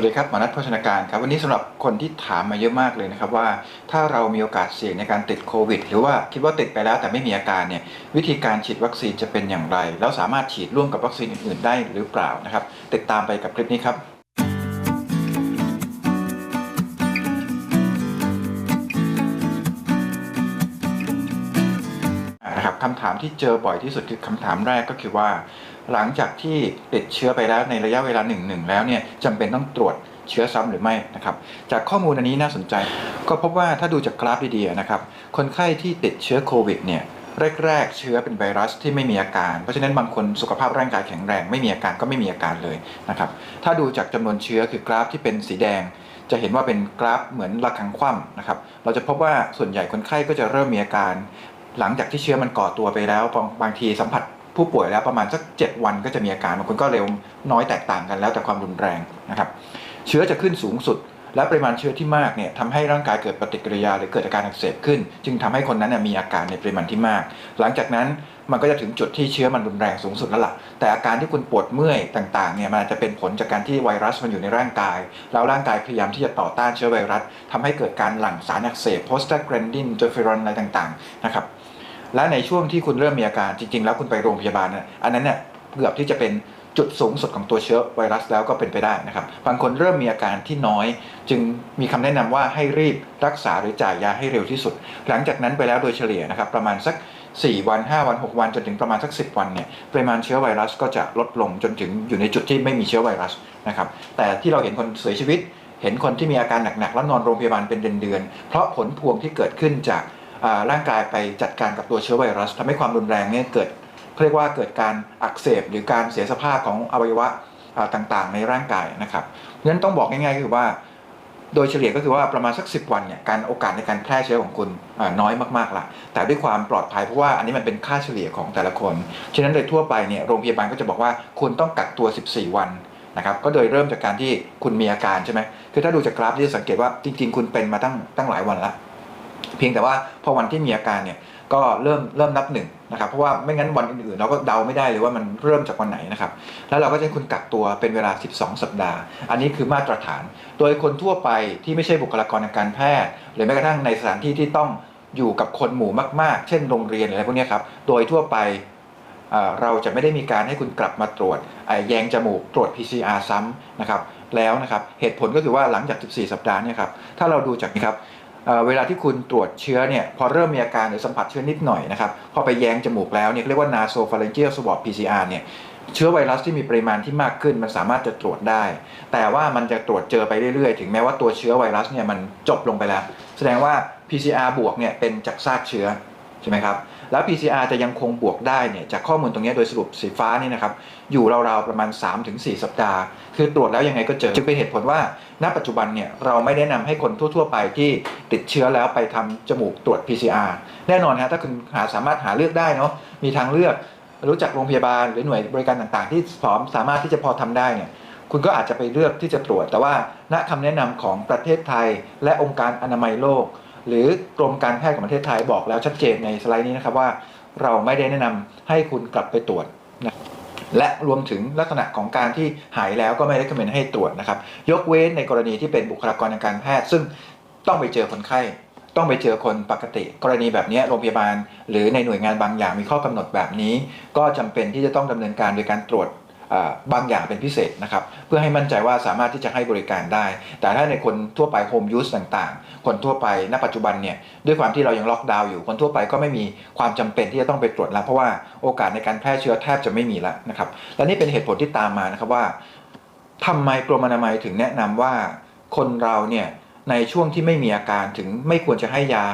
วัสดีครับหมอนัทโภชนาการครับวันนี้สำหรับคนที่ถามมาเยอะมากเลยนะครับว่าถ้าเรามีโอกาสเสี่ยงในการติดโควิด หรือว่าคิดว่าติดไปแล้วแต่ไม่มีอาการเนี่ยวิธีการฉีดวัคซีนจะเป็นอย่างไร แล้วสามารถฉีดร่วมกับวัคซีนอื่นๆได้หรือเปล่านะครับ ติดตามไปกับคลิปนี้ครับ คำถามที่เจอบ่อยที่สุดคือคำถามแรกก็คือว่า หลังจากที่ติดเชื้อไปแล้วในระยะเวลาหนึ่งหนึ่งแล้วเนี่ยจำเป็นต้องตรวจเชื้อซ้ำหรือไม่นะครับ จากข้อมูลอันนี้น่าสนใจ ก็พบว่าถ้าดูจากกราฟดีๆนะครับ คนไข้ที่ติดเชื้อโควิดเนี่ยแรกๆเชื้อเป็นไวรัสที่ไม่มีอาการ เพราะฉะนั้นบางคนสุขภาพร่างกายแข็งแรงไม่มีอาการก็ไม่มีอาการเลยนะครับ ถ้าดูจากจำนวนเชื้อคือกราฟที่เป็นสีแดง จะเห็นว่าเป็นกราฟเหมือนระฆังคว่ำนะครับ เราจะพบว่าส่วนใหญ่คนไข้ก็จะเริ่มมีอาการ หลังจากที่เชื้อมันก่อตัวไปแล้ว บางทีสัมผัสผู้ป่วยแล้วประมาณสัก 7 วันก็จะมีอาการบางคนก็เร็วน้อยแตกต่างกันแล้วแต่ความรุนแรงนะครับเชื้อจะขึ้นสูงสุด และปริมาณเชื้อที่มากเนี่ยทำให้ร่างกายเกิดปฏิกิริยาหรือเกิดอาการอักเสบขึ้น จึงทำให้คนนั้นเนยมีอาการในปริมาณที่มาก หลังจากนั้นมันก็จะถึงจุดที่เชื้อมันรุนแรงสูงสุดแล้วล่ะ แต่อาการที่คุณปวดเมื่อยต่างๆเนี่ยมันอาจจะเป็นผลจากการที่ไวรัสมันอยู่ในร่างกาย แล้วร่างกายพยายามที่จะต่อต้านเชื้อไวรัสทำให้เกิดการหลั่งสารอักเสบโพสต a กรนดินเจอฟิรอนอะไรต่างๆนะครับ และในช่วงที่คุณเริ่มมีอาการจริง ๆ แล้วคุณไปโรงพยาบาลน่ะอันนั้นเนี่ยเกือบที่จะเป็นจุดสูงสุดของตัวเชื้อไวรัสแล้วก็เป็นไปได้นะครับ บางคนเริ่มมีอาการที่น้อย จึงมีคำแนะนำว่าให้รีบรักษาหรือจ่ายยาให้เร็วที่สุด หลังจากนั้นไปแล้วโดยเฉลี่ยนะครับประมาณสัก 4 วัน 5 วัน 6 วันจนถึงประมาณสัก 10 วันเนี่ยปริมาณเชื้อไวรัสก็จะลดลงจนถึงอยู่ในจุดที่ไม่มีเชื้อไวรัสนะครับ แต่ที่เราเห็นคนเสียชีวิต เห็นคนที่มีอาการหนักๆแล้วนอนโรงพยาบาลเป็นเดือนๆเพราะผลพวงที่เกิดขึ้นจาก ร่างกายไปจัดการกับตัวเชื้อไวรัสทำให้ความรุนแรงเนี่ยเกิดเรียกว่าเกิดการอักเสบหรือการเสียสภาพของอวัยวะต่างๆ ในร่างกายนะครับเพราะฉะนั้นต้องบอกง่ายๆก็คือว่า โดยเฉลี่ยก็คือว่าประมาณสัก 10 วันเนี่ยการโอกาสในการแพร่เชื้อของคุณน้อยมากๆละแต่ด้วยความปลอดภัยเพราะว่าอันนี้มันเป็นค่าเฉลี่ยของแต่ละคนฉะนั้นโดยทั่วไปเนี่ยโรงพยาบาลก็จะบอกว่าคุณต้องกักตัว 14 วันนะครับก็โดยเริ่มจากการที่คุณมีอาการใช่ไหมคือถ้าดูจากกราฟที่สังเกตว่าจริง ๆ คุณเป็นมาตั้งตั้งหลายวันละ เพียงแต่ว่าพอวันที่มีอาการเนี่ยก็เริ่มเริ่มนับหนึ่งนะครับเพราะว่าไม่งั้นวันอื่นๆเราก็เดาไม่ได้เลยว่ามันเริ่มจากวันไหนนะครับ แล้วเราก็จะให้คุณกักตัวเป็นเวลา 12 สัปดาห์ อันนี้คือมาตรฐาน โดยคนทั่วไปที่ไม่ใช่บุคลากรทางการแพทย์ หรือแม้กระทั่งในสถานที่ที่ต้องอยู่กับคนหมู่มากๆ เช่นโรงเรียนอะไรพวกนี้ครับ โดยทั่วไปเราจะไม่ได้มีการให้คุณกลับมาตรวจแยงจมูกตรวจ PCR ซ้ำนะครับแล้วนะครับเหตุผลก็คือว่าหลังจาก 14 สัปดาห์เนี่ยครับถ้าเราดูจากนี้ครับ เเวลาที่คุณตรวจเชื้อเนี่ยพอเริ่มมีอาการหรือสัมผัสเชื้อนิดหน่อยนะครับพอไปแยงจมูกแล้วเนี่ยเรียกว่า nasopharyngeal swab PCR เนี่ยเชื้อไวรัสที่มีปริมาณที่มากขึ้น มันสามารถจะตรวจได้ แต่ว่ามันจะตรวจเจอไปเรื่อยๆ ถึงแม้ว่าตัวเชื้อไวรัสเนี่ยมันจบลงไปแล้ว แสดงว่า PCR บวกเนี่ยเป็นจากซากเชื้อใช่ไหมครับ แล้ว PCR จะยังคงบวกได้เนี่ยจากข้อมูลตรงนี้โดยสรุปสีฟ้านี่นะครับอยู่ราวๆประมาณ 3-4 สัปดาห์ คือตรวจแล้วยังไงก็เจอจึงเป็นเหตุผลว่า ณปัจจุบันเนี่ยเราไม่แนะนำให้คนทั่ว ๆ ไปที่ติดเชื้อแล้วไปทำจมูกตรวจ PCR แน่นอนฮะถ้าคุณหาสามารถหาเลือกได้เนาะมีทางเลือกรู้จักโรงพยาบาลหรือหน่วยบริการต่างๆ ที่พร้อมสามารถที่จะพอทำได้เนี่ยคุณก็อาจจะไปเลือกที่จะตรวจ แต่ว่าณคำแนะนำของประเทศไทย และองค์การอนามัยโลก หรือกรมการแพทย์ของประเทศไทยบอกแล้วชัดเจนในสไลด์นี้นะครับว่าเราไม่ได้แนะนำให้คุณกลับไปตรวจนะและรวมถึงลักษณะของการที่หายแล้วก็ไม่ได้คำนให้ตรวจนะครับ ยกเว้นในกรณีที่เป็นบุคลากรทางการแพทย์ ซึ่งต้องไปเจอคนไข้ ต้องไปเจอคนปกติ กรณีแบบนี้โรงพยาบาล หรือในหน่วยงานบางอย่างมีข้อกำหนดแบบนี้ ก็จำเป็นที่จะต้องดำเนินการโดยการตรวจ บางอย่างเป็นพิเศษนะครับ เพื่อให้มั่นใจว่าสามารถที่จะให้บริการได้ แต่ถ้าในคนทั่วไปโฮมยูสต่างๆ คนทั่วไปณปัจจุบันเนี่ยด้วยความที่เรายังล็อกดาวน์อยู่คนทั่วไปก็ไม่มีความจำเป็นที่จะต้องไปตรวจแล้วเพราะว่าโอกาสในการแพร่เชื้อแทบจะไม่มีแล้วนะครับและนี่เป็นเหตุผลที่ตามมานะครับว่าทำไมกรมอนามัยถึงแนะนำว่าคนเราเนี่ยในช่วงที่ไม่มีอาการถึงไม่ควรจะให้ยา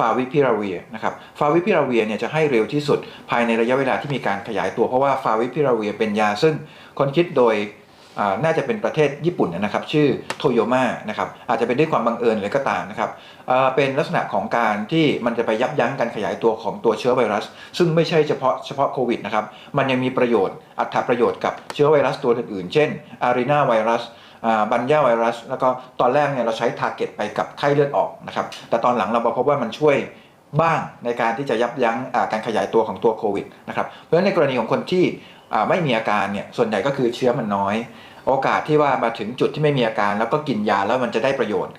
ฟาวิพิราเวียนะครับฟาวิพิราเวียเนี่ยจะให้เร็วที่สุดภายในระยะเวลาที่มีการขยายตัวเพราะว่าฟาวิพิราเวียเป็นยาซึ่งคนคิดโดยน่าจะเป็นประเทศญี่ปุ่นนะครับ ชื่อโตโยมานะครับอาจจะเป็นด้วยความบังเอิญหรือก็ตามนะครับเป็นลักษณะของการที่มันจะไปยับยั้งการขยายตัวของตัวเชื้อไวรัส ซึ่งไม่ใช่เฉพาะเฉพาะโควิดนะครับมันยังมีประโยชน์อัตราประโยชน์กับเชื้อไวรัสตัวอื่นๆ เช่นอารีนาไวรัส บัญญาไวรัส แล้วก็ตอนแรกเนี่ยเราใช้ทาร์เก็ตไปกับไข้เลือดออกนะครับ แต่ตอนหลังเราพบว่ามันช่วยบ้างในการที่จะยับยั้งอ่าการขยายตัวของตัวโควิดนะครับ เพราะฉะนั้นในกรณีของคนที่อ่าไม่มีอาการเนี่ย ส่วนใหญ่ก็คือเชื้อมันน้อย โอกาสที่ว่ามาถึงจุดที่ไม่มีอาการ แล้วก็กินยาแล้วมันจะได้ประโยชน์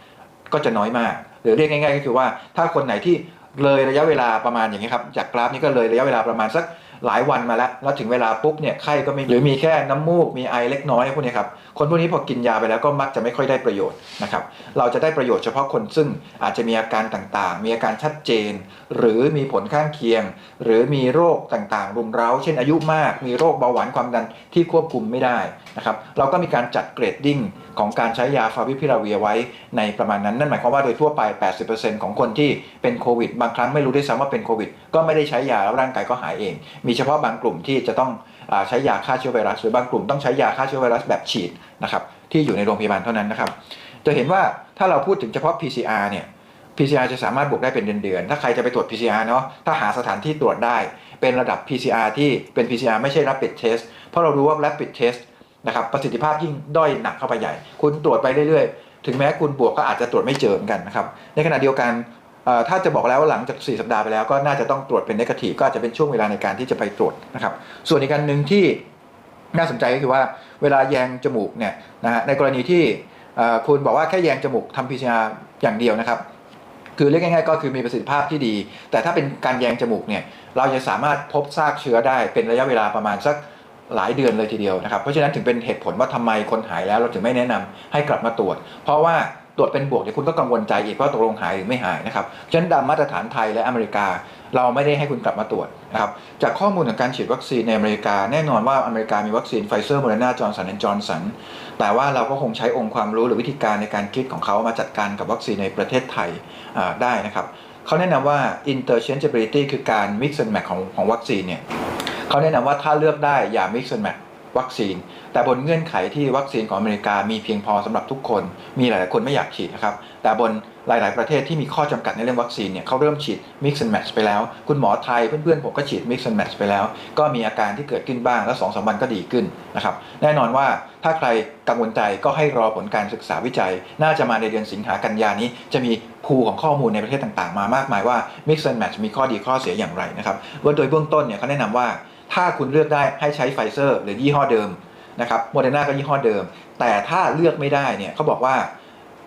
ก็จะน้อยมาก หรือเรียกง่าย ๆ ก็คือว่าถ้าคนไหนที่เลยระยะเวลาประมาณอย่างนี้ครับ จากกราฟนี้ก็เลยระยะเวลาประมาณสัก หลายวันมาแล้ว แล้วถึงเวลาปุ๊บเนี่ยไข้ก็ไม่หรือมีแค่น้ำมูกมีไอเล็กน้อยพวกนี้ครับคนพวกนี้พอกินยาไปแล้วก็มักจะไม่ค่อยได้ประโยชน์นะครับเราจะได้ประโยชน์เฉพาะคนซึ่งอาจจะมีอาการต่างๆ มีอาการชัดเจน หรือมีผลข้างเคียง หรือมีโรคต่างๆ รุมเร้า เช่นอายุมาก มีโรคเบาหวานความดันที่ควบคุมไม่ได้นะครับเราก็มีการจัดเกรดดิ้งของการใช้ยาฟาวิพิราเวียไว้ในประมาณนั้นนั่นหมายความว่าโดยทั่วไป 80%ของคนที่เป็นโควิดบางครั้งไม่รู้ด้วยซ้ำว่าเป็นโควิดก็ไม่ได้ใช้ยาแล้วร่างกายก็หายเองมีเฉพาะบางกลุ่มที่จะต้องอใช้ยาฆ่าเชื้อไวรัสหรือบางกลุ่มต้องใช้ยาฆ่าเชื้อไวรัสแบบฉีดนะครับที่อยู่ในโรงพยาบาลเท่านั้นนะครับ จะเห็นว่าถ้าเราพูดถึงเฉพาะ PCR เนี่ย PCR จะสามารถบวกได้เป็นเดือนๆ ถ้าใครจะไปตรวจ PCR เนาะ ถ้าหาสถานที่ตรวจได้ เป็นระดับ PCR ที่เป็น PCR ไม่ใช่ rapid test เพราะเรารู้ว่า rapid test นะครับประสิทธิภาพยิ่งด้อยหนักเข้าไปใหญ่ คุณตรวจไปเรื่อยๆ ถึงแม้คุณบวกก็อาจจะตรวจไม่เจอเหมือนกันนะครับ ในขณะเดียวกัน ถ้าจะบอกแล้วว่าหลังจาก 4 สัปดาห์ไปแล้วก็น่าจะต้องตรวจเป็น negative ก็อาจจะเป็นช่วงเวลาในการที่จะไปตรวจนะครับส่วนอีกการหนึ่งที่น่าสนใจก็คือว่าเวลาแยงจมูกเนี่ยนะฮะในกรณีที่คุณบอกว่าแค่แยงจมูกทำ PCR อย่างเดียวนะครับ คือเรียกง่ายๆก็คือมีประสิทธิภาพที่ดี แต่ถ้าเป็นการแยงจมูกเนี่ยเราจะสามารถพบซากเชื้อได้เป็นระยะเวลาประมาณสักหลายเดือนเลยทีเดียวนะครับ เพราะฉะนั้นถึงเป็นเหตุผลว่าทำไมคนหายแล้วเราถึงไม่แนะนำให้กลับมาตรวจ เพราะว่า รวจเป็นบวกเนี่ยคุณก็กังวลใจอีกว่าตกลงหายหรือไม่หายนะครับฉะนั้นตามมาตรฐานไทยและอเมริกา เราไม่ได้ให้คุณกลับมาตรวจนะครับจากข้อมูลของการฉีดวัคซีนในอเมริกา แน่นอนว่าอเมริกามีวัคซีนไฟเซอร์โมเดอร์นาจอร์นสันและจอร์นสันแต่ว่าเราก็คงใช้องค์ความรู้หรือวิธีการในการคิดของเขามาจัดการกับวัคซีนในประเทศไทยได้นะครับเขาแนะนำว่า interchangeability คือการ mix and match ของของวัคซีนเนี่ยเขาแนะนำว่าถ้าเลือกได้อย่า mix and match วัคซีน แต่บนเงื่อนไขที่วัคซีนของอเมริกามีเพียงพอสำหรับทุกคน มีหลายๆคนไม่อยากฉีดนะครับ แต่บนหลาย ๆ ประเทศที่มีข้อจำกัดในเรื่องวัคซีนเนี่ยเขาเริ่มฉีด mix and match ไปแล้ว คุณหมอไทยเพื่อน ๆ ผมก็ฉีด mix and match ไปแล้ว ก็มีอาการที่เกิดขึ้นบ้างแล้วสองสามวันก็ดีขึ้นนะครับ แน่นอนว่าถ้าใครกังวลใจก็ให้รอผลการศึกษาวิจัย น่าจะมาในเดือนสิงหากันยานี้ จะมีภูของข้อมูลในประเทศต่าง ๆ มามากมายว่า mix and match มีข้อดีข้อเสียอย่างไรนะครับว่าโดยเบื้องต้นเนี่ยเขาแนะนำว่า ถ้าคุณเลือกได้ให้ใช้ไฟเซอร์หรือยี่ห้อเดิมนะครับโมเดอร์นาก็ยี่ห้อเดิม แต่ถ้าเลือกไม่ได้เนี่ยเขาบอกว่า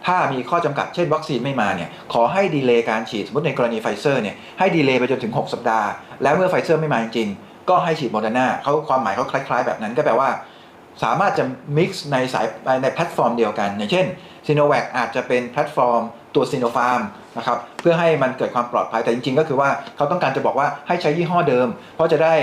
ถ้ามีข้อจำกัดเช่นวัคซีนไม่มาเนี่ยขอให้ดีเลย์การฉีดสมมติในกรณีไฟเซอร์เนี่ยให้ดีเลย์ไปจนถึง 6 สัปดาห์ แล้วเมื่อไฟเซอร์ไม่มาจริงๆ ก็ให้ฉีดโมเดอร์นาเขาความหมายเขาคล้าย ๆ แบบนั้นก็แปลว่า สามารถจะ mix ในสายในแพลตฟอร์มเดียวกัน อย่างเช่นซีโนแวคอาจจะเป็นแพลตฟอร์มตัวซีโนฟาร์มนะครับเพื่อให้มันเกิดความปลอดภัยแต่จริงๆ ก็คือว่าเขาต้องการจะบอกว่าให้ใช้ยี่ห้อเดิม เพราะจะได้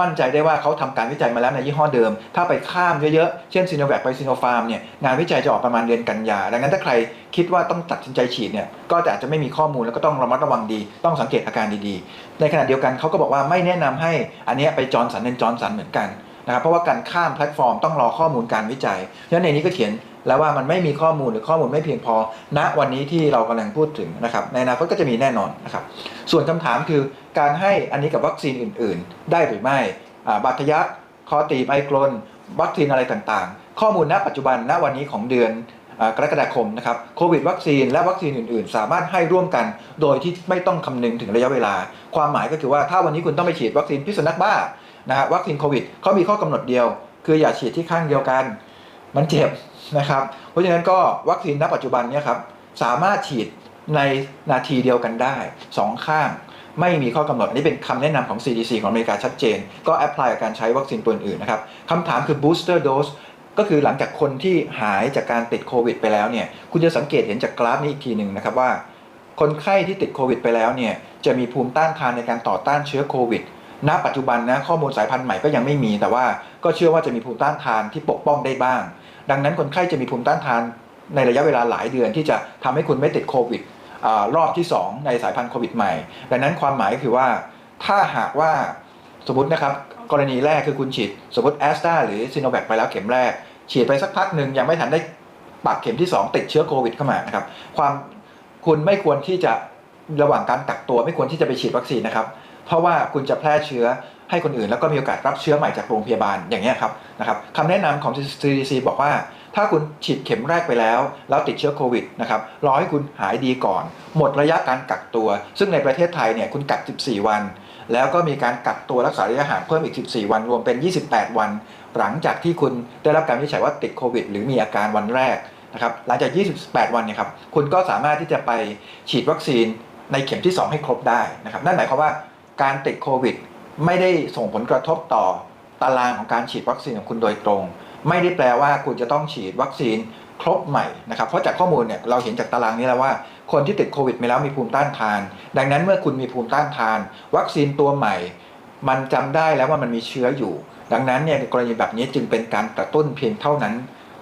มั่นใจได้ว่าเขาทำการวิจัยมาแล้วในยี่ห้อเดิม ถ้าไปข้ามเยอะๆ เช่นซีโนแวคไปซีโนฟาร์มเนี่ยงานวิจัยจะออกประมาณเดือนกันยา ดังนั้นถ้าใครคิดว่าต้องตัดสินใจฉีดเนี่ยก็อาจจะไม่มีข้อมูลแล้วก็ต้องระมัดระวังดี ต้องสังเกตอาการดีๆ ในขณะเดียวกันเขาก็บอกว่าไม่แนะนำให้อันนี้ไปจอร์นสันเป็นจอร์นสันเหมือนกันนะครับเพราะว่าการข้ามแพลตฟอร์มต้องรอข้อมูลการวิจัยฉะนั้นในนี้ก็เขียน แล้วว่ามันไม่มีข้อมูลหรือข้อมูลไม่เพียงพอ ณวันนี้ที่เรากำลังพูดถึงนะครับในอนาคตก็จะมีแน่นอนนะครับส่วนคำถามคือการให้อันนี้กับวัคซีนอื่น ๆ ได้หรือไม่บาดทะยักคอตีบไอกรนวัคซีนอะไรต่างๆ ข้อมูลณปัจจุบันณวันนี้ของเดือนกรกฎาคมนะครับโควิดวัคซีนและวัคซีนอื่น ๆ สามารถให้ร่วมกันโดยที่ไม่ต้องคำนึงถึงระยะเวลา ความหมายก็คือว่าถ้าวันนี้คุณต้องไปฉีดวัคซีนพิษสุนัขบ้านะฮะวัคซีนโควิดเขามีข้อกำหนดเดียว คืออย่าฉีดที่ข้างเดียวกัน มันเจ็บนะครับ เพราะฉะนั้นก็วัคซีนณปัจจุบันเนี่ยครับสามารถฉีดในนาทีเดียวกันได้สองข้างไม่มีข้อกำหนด อันนี้เป็นคำแนะนำของ CDC ของอเมริกาชัดเจน ก็แอพพลายกับการใช้วัคซีนตัวอื่นนะครับคำถามคือ booster dose ก็คือหลังจากคนที่หายจากการติดโควิดไปแล้วเนี่ยคุณจะสังเกตเห็นจากกราฟนี้อีกทีหนึ่งนะครับว่า คนไข้ที่ติดโควิดไปแล้วเนี่ยจะมีภูมิต้านทานในการต่อต้านเชื้อโควิดณปัจจุบันนะข้อมูลสายพันธุ์ใหม่ก็ยังไม่มี แต่ว่าก็เชื่อว่าจะมีภูมิต้านทานที่ปกป้องได้บ้าง ดังนั้นคนไข้จะมีภูมิต้านทานในระยะเวลาหลายเดือนที่จะทำให้คุณไม่ติดโควิดรอบที่ 2 ในสายพันธุ์โควิดใหม่ ดังนั้นความหมายคือว่าถ้าหากว่าสมมตินะครับกรณีแรกคือคุณฉีดสมมติแอสตราหรือซีโนแวคไปแล้วเข็มแรก ฉีดไปสักพักหนึ่งยังไม่ทันได้ปักเข็มที่ 2 ติดเชื้อโควิดเข้ามานะครับความคุณไม่ควรที่จะระหว่างการกักตัวไม่ควรที่จะไปฉีดวัคซีนนะครับ เพราะว่าคุณจะแพร่เชื้อ ให้คนอื่นแล้วก็มีโอกาสรับเชื้อใหม่จากโรงพยาบาลอย่างนี้ครับนะครับคำแนะนำของ CDC บอกว่า ถ้าคุณฉีดเข็มแรกไปแล้ว แล้วติดเชื้อโควิดนะครับรอให้คุณหายดีก่อน หมดระยะการกักตัว ซึ่งในประเทศไทยเนี่ยคุณกัก 14 วัน แล้วก็มีการกักตัวรักษาระยะห่างเพิ่มอีก 14 วัน รวมเป็น 28 วัน หลังจากที่คุณได้รับการวินิจฉัยว่าติดโควิด หรือมีอาการวันแรกนะครับหลังจาก 28 วันเนี่ยครับคุณก็สามารถที่จะไปฉีดวัคซีนในเข็มที่ 2 ให้ครบได้นะครับนั่นหมายความว่าการติดโควิด ไม่ได้ส่งผลกระทบต่อตารางของการฉีดวัคซีนของคุณโดยตรง ไม่ได้แปลว่าคุณจะต้องฉีดวัคซีนครบใหม่นะครับ เพราะจากข้อมูลเนี่ยเราเห็นจากตารางนี้แล้วว่า คนที่ติดโควิดมาแล้วมีภูมิต้านทาน ดังนั้นเมื่อคุณมีภูมิต้านทาน วัคซีนตัวใหม่ มันจำได้แล้วว่ามันมีเชื้ออยู่ ดังนั้นเนี่ยกรณีแบบนี้จึงเป็นการกระตุ้นเพียงเท่านั้น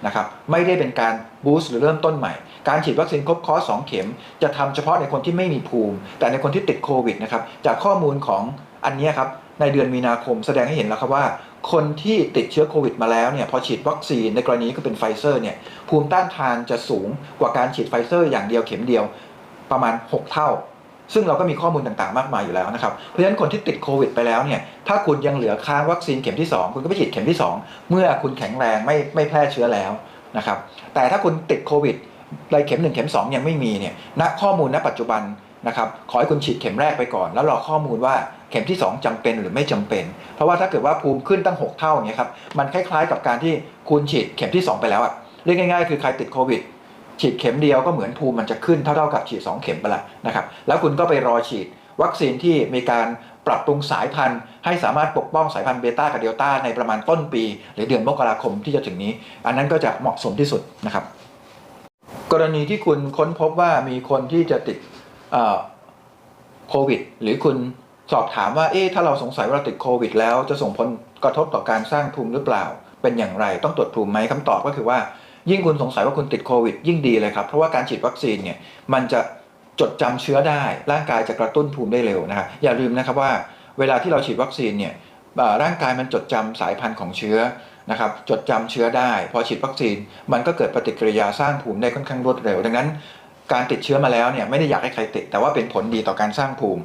นะครับไม่ได้เป็นการบูสต์หรือเริ่มต้นใหม่ การฉีดวัคซีนครบคอร์สองเข็ม จะทำเฉพาะในคนที่ไม่มีภูมิ แต่ในคนที่ติดโควิดนะครับจากข้อมูลของอันนี้ครับ ในเดือนมีนาคมแสดงให้เห็นแล้วครับว่า คนที่ติดเชื้อโควิดมาแล้วเนี่ยพอฉีดวัคซีนในกรณีก็เป็นไฟเซอร์เนี่ยภูมิต้านทานจะสูงกว่าการฉีดไฟเซอร์อย่างเดียวเข็มเดียวประมาณ 6 เท่า ซึ่งเราก็มีข้อมูลต่างๆมากมายอยู่แล้วนะครับ เพราะฉะนั้นคนที่ติดโควิดไปแล้วเนี่ยถ้าคุณยังเหลือค้างวัคซีนเข็มที่ 2 คุณก็ไปฉีดเข็มที่ 2 เมื่อคุณแข็งแรงไม่ไม่แพร่เชื้อแล้วนะครับแต่ถ้าคุณติดโควิดในเข็ม 1 เข็ม 2 ยังไม่มีเนี่ยณข้อมูลณปัจจุบัน นะครับขอให้คุณฉีดเข็มแรกไปก่อน แล้วรอข้อมูลว่าเข็มที่ 2จำเป็นหรือไม่จำเป็น เพราะว่าถ้าเกิดว่าภูมิขึ้นตั้ง 6 เท่าเนี่ยครับมันคล้ายๆกับการที่คุณฉีดเข็มที่ 2 ไปแล้วอะเรียกง่ายๆ คือใครติดโควิดฉีดเข็มเดียวก็เหมือนภูมิมันจะขึ้นเท่าๆกับฉีด 2 เข็มไปละนะครับแล้วคุณก็ไปรอฉีดวัคซีนที่มีการปรับปรุงสายพันธุ์ ให้สามารถปกป้องสายพันธุ์เบต้ากับเดลต้าในประมาณต้นปี หรือเดือนมกราคมที่จะถึงนี้ อันนั้นก็จะเหมาะสมที่สุดนะครับ กรณีที่คุณค้นพบว่ามีคนที่จะติด โควิด หรือคุณสอบถามว่าเอ๊ะถ้าเราสงสัยว่าเราติดโควิด แล้วจะส่งผลกระทบต่อการสร้างภูมิหรือเปล่า เป็นอย่างไรต้องตรวจภูมิไหมคำตอบก็คือว่า ยิ่งคุณสงสัยว่าคุณติดโควิด ยิ่งดีเลยครับ เพราะว่าการฉีดวัคซีนเนี่ยมันจะจดจำเชื้อได้ ร่างกายจะกระตุ้นภูมิได้เร็วนะครับอย่าลืมนะครับว่า เวลาที่เราฉีดวัคซีนเนี่ยร่างกายมันจดจำสายพันธุ์ของเชื้อนะครับจดจำเชื้อได้ พอฉีดวัคซีนมันก็เกิดปฏิกิริยาสร้างภูมิได้ค่อนข้างรวดเร็ว ดังนั้น การติดเชื้อมาแล้วเนี่ยไม่ได้อยากให้ใครติด แต่ว่าเป็นผลดีต่อการสร้างภูมิ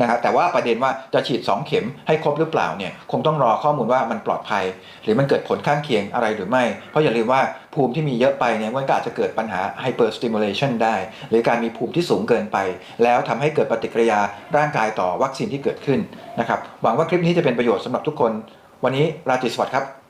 นะครับแต่ว่าประเด็นว่าจะฉีด 2 เข็มให้ครบหรือเปล่าเนี่ยคงต้องรอข้อมูลว่ามันปลอดภัย หรือมันเกิดผลข้างเคียงอะไรหรือไม่ เพราะอย่าลืมว่าภูมิที่มีเยอะไปเนี่ยมันก็อาจจะเกิดปัญหา hyperstimulation ได้ หรือการมีภูมิที่สูงเกินไป แล้วทำให้เกิดปฏิกิริยาร่างกายต่อวัคซีนที่เกิดขึ้นนะครับหวังว่าคลิปนี้จะเป็นประโยชน์สำหรับทุกคน วันนี้ราตรีสวัสดิ์ครับ